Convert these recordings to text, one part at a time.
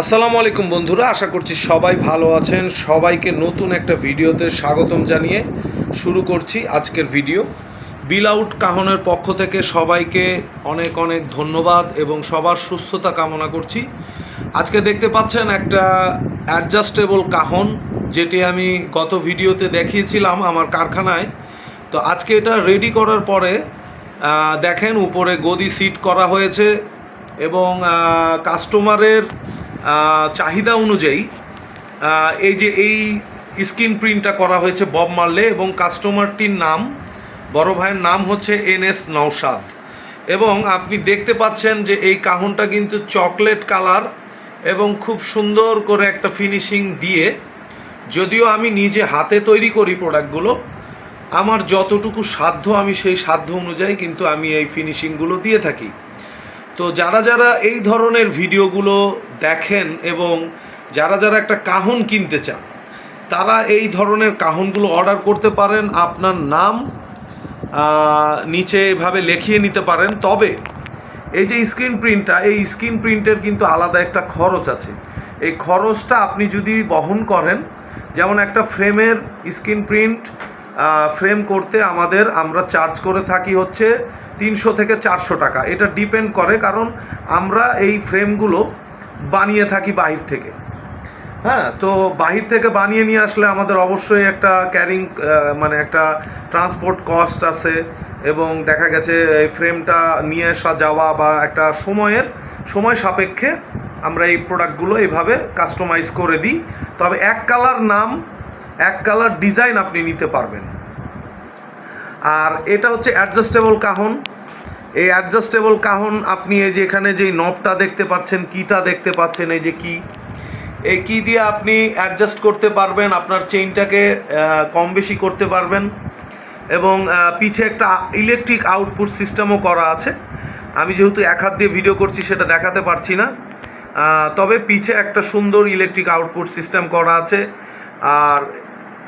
আসসালামু আলাইকুম বন্ধুরা, আশা করছি সবাই ভালো আছেন। সবাইকে নতুন একটা ভিডিওতে স্বাগতম জানিয়ে শুরু করছি আজকের ভিডিও। বিল আউট কাহনের পক্ষ থেকে সবাইকে অনেক অনেক ধন্যবাদ এবং সবার সুস্থতা কামনা করছি। আজকে দেখতে পাচ্ছেন একটা অ্যাডজাস্টেবল কাহন যেটি আমি গত ভিডিওতে দেখিয়েছিলাম আমার কারখানায়। তো আজকে এটা রেডি করার পরে দেখেন উপরে গদি সিট করা হয়েছে এবং কাস্টমারের চাহিদা অনুযায়ী এই যে এই স্ক্রিন প্রিন্টটা করা হয়েছে বব মারলে এবং কাস্টমারটির নাম, বড় ভাইয়ের নাম হচ্ছে এন এস নৌসাদ এবং আপনি দেখতে পাচ্ছেন যে এই কাহনটা কিন্তু চকলেট কালার এবং খুব সুন্দর করে একটা ফিনিশিং দিয়ে, যদিও আমি নিজে হাতে তৈরি করি প্রোডাক্টগুলো, আমার যতটুকু সাধ্য আমি সেই সাধ্য অনুযায়ী কিন্তু আমি এই ফিনিশিংগুলো দিয়ে থাকি। তো যারা যারা এই ধরনের ভিডিওগুলো দেখেন এবং যারা যারা একটা কাহন কিনতে চান, তারা এই ধরনের কাহনগুলো অর্ডার করতে পারেন, আপনার নাম নিচে এভাবে লিখিয়ে নিতে পারেন। তবে এই যে স্ক্রিন প্রিন্টটা এই স্ক্রিন প্রিন্টের কিন্তু আলাদা একটা খরচ আছে। এই খরচটা আপনি যদি বহন করেন, যেমন একটা ফ্রেমের স্ক্রিন প্রিন্ট ফ্রেম করতে আমাদের আমরা চার্জ করে থাকি হচ্ছে তিনশো থেকে চারশো টাকা। এটা ডিপেন্ড করে কারণ আমরা এই ফ্রেমগুলো বানিয়ে থাকি বাহির থেকে। হ্যাঁ তো বাহির থেকে বানিয়ে নিয়ে আসলে আমাদের অবশ্যই একটা ক্যারিং মানে একটা ট্রান্সপোর্ট কস্ট আছে এবং দেখা গেছে এই ফ্রেমটা নিয়ে আসা যাওয়া বা একটা সময়ের, সময় সাপেক্ষে আমরা এই প্রোডাক্টগুলো এইভাবে কাস্টমাইজ করে দিই। তবে এক কালার নাম এক কালার ডিজাইন আপনি নিতে পারবেন। আর এটা হচ্ছে অ্যাডজাস্টেবল কাহন। এই অ্যাডজাস্টেবল কাহন আপনি এই যে এখানে যে নবটা দেখতে পাচ্ছেন, কিটা দেখতে পাচ্ছেন, এই যে কি? এই কি দিয়ে আপনি অ্যাডজাস্ট করতে পারবেন, আপনার চেইনটাকে কম বেশি করতে পারবেন। এবং পিছে একটা ইলেকট্রিক আউটপুট সিস্টেমও করা আছে। আমি যেহেতু এক হাত দিয়ে ভিডিও করছি, সেটা দেখাতে পারছি না। তবে পিছে একটা সুন্দর ইলেকট্রিক আউটপুট সিস্টেম করা আছে। আর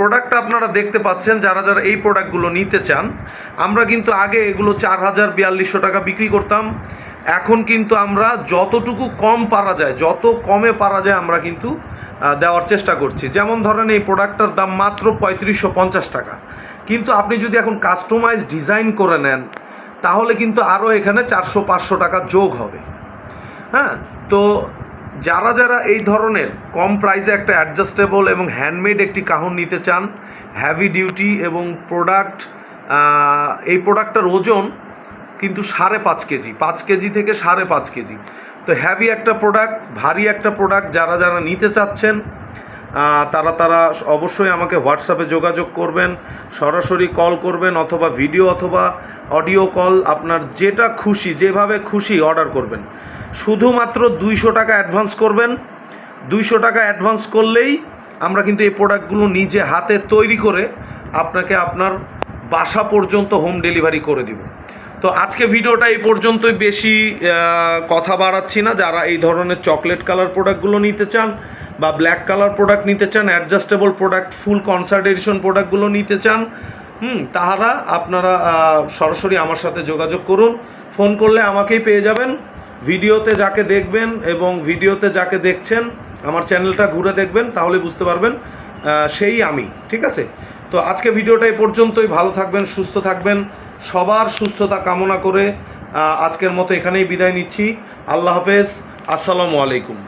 প্রোডাক্টটা আপনারা দেখতে পাচ্ছেন, যারা যারা এই প্রোডাক্টগুলো নিতে চান, আমরা কিন্তু আগে এগুলো চার হাজার বিয়াল্লিশশো টাকা বিক্রি করতাম। এখন কিন্তু আমরা যতটুকু কম পারা যায়, যত কমে পারা যায় আমরা কিন্তু দেওয়ার চেষ্টা করছি। যেমন ধরেন এই প্রোডাক্টটার দাম মাত্র পঁয়ত্রিশশো পঞ্চাশ টাকা। কিন্তু আপনি যদি এখন কাস্টমাইজ ডিজাইন করে নেন, তাহলে কিন্তু আরও এখানে চারশো পাঁচশো টাকা যোগ হবে। হ্যাঁ তো যারা যারা এই ধরনের কম প্রাইসে একটা অ্যাডজাস্টেবল এবং হ্যান্ডমেড একটি কাহন নিতে চান হ্যাভি ডিউটি এবং প্রোডাক্ট এই প্রোডাক্টটার ওজন কিন্তু সাড়ে পাঁচ কেজি পাঁচ কেজি থেকে সাড়ে পাঁচ কেজি। তো হ্যাভি একটা প্রোডাক্ট ভারী একটা প্রোডাক্ট যারা যারা নিতে চাচ্ছেন তারা তারা অবশ্যই আমাকে হোয়াটসঅ্যাপে যোগাযোগ করবেন, সরাসরি কল করবেন অথবা ভিডিও অথবা অডিও কল আপনার যেটা খুশি, যেভাবে খুশি অর্ডার করবেন। শুধুমাত্র দুইশো টাকা অ্যাডভান্স করবেন। দুইশো টাকা অ্যাডভান্স করলেই আমরা কিন্তু এই প্রোডাক্টগুলো নিজে হাতে তৈরি করে আপনাকে আপনার বাসা পর্যন্ত হোম ডেলিভারি করে দিব। তো আজকে ভিডিওটা এই পর্যন্তই। বেশি কথা বাড়াচ্ছি না। যারা এই ধরনের চকলেট কালার প্রোডাক্টগুলো নিতে চান বা ব্ল্যাক কালার প্রোডাক্ট নিতে চান অ্যাডজাস্টেবল প্রোডাক্ট ফুল কনসার্ট প্রোডাক্টগুলো নিতে চান, হুম, তাহারা আপনারা সরাসরি আমার সাথে যোগাযোগ করুন। ফোন করলে আমাকেই পেয়ে যাবেন। ভিডিওতে যাকে দেখবেন এবং ভিডিওতে যাকে দেখছেন, আমার চ্যানেলটা ঘুরে দেখবেন, তাহলে বুঝতে পারবেন সেই আমি, ঠিক আছে? তো আজকে ভিডিওটা এই পর্যন্তই, ভালো থাকবেন, সুস্থ থাকবেন, সবার সুস্থতা কামনা করে আজকের মতো এখানেই বিদায় নিচ্ছি। আল্লাহ হাফেজ, আসসালামু আলাইকুম।